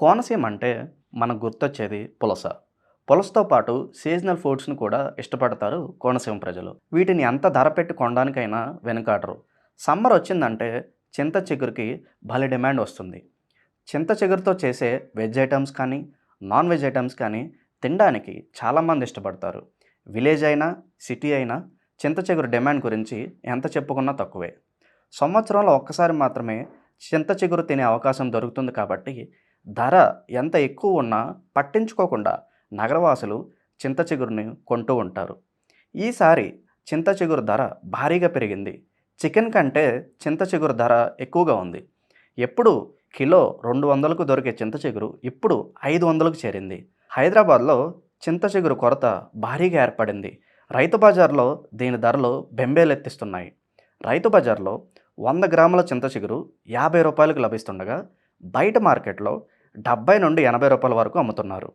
కోనసీమ అంటే మనకు గుర్తొచ్చేది పులస. పులసతో పాటు సీజనల్ ఫుడ్స్ని కూడా ఇష్టపడతారు కోనసీమ ప్రజలు. వీటిని ఎంత ధర పెట్టి కొనడానికైనా వెనుకాడరు. సమ్మర్ వచ్చిందంటే చింత చిగురికి భలే డిమాండ్ వస్తుంది. చింత చిగురుతో చేసే వెజ్ ఐటమ్స్ కానీ నాన్ వెజ్ ఐటమ్స్ కానీ తినడానికి చాలామంది ఇష్టపడతారు. విలేజ్ అయినా సిటీ అయినా చింత చిగురు డిమాండ్ గురించి ఎంత చెప్పుకున్నా తక్కువే. సంవత్సరంలో ఒక్కసారి మాత్రమే చింత చిగురు తినే అవకాశం దొరుకుతుంది కాబట్టి ధర ఎంత ఎక్కువ ఉన్నా పట్టించుకోకుండా నగరవాసులు చింత చిగురుని కొంటూ ఉంటారు. ఈసారి చింత చిగురు ధర భారీగా పెరిగింది. చికెన్ కంటే చింత చిగురు ధర ఎక్కువగా ఉంది. ఎప్పుడు కిలో రెండు వందలకు దొరికే చింత చిగురు ఇప్పుడు ఐదు వందలకు చేరింది. హైదరాబాద్లో చింత చిగురు కొరత భారీగా ఏర్పడింది. రైతు బజార్లో దీని ధరలు బెంబేలెత్తిస్తున్నాయి. రైతు బజార్లో వంద గ్రాముల చింత చిగురు యాభై రూపాయలకు లభిస్తుండగా బయట మార్కెట్లో డెబ్బై నుండి ఎనభై రూపాయల వరకు అమ్ముతున్నారు.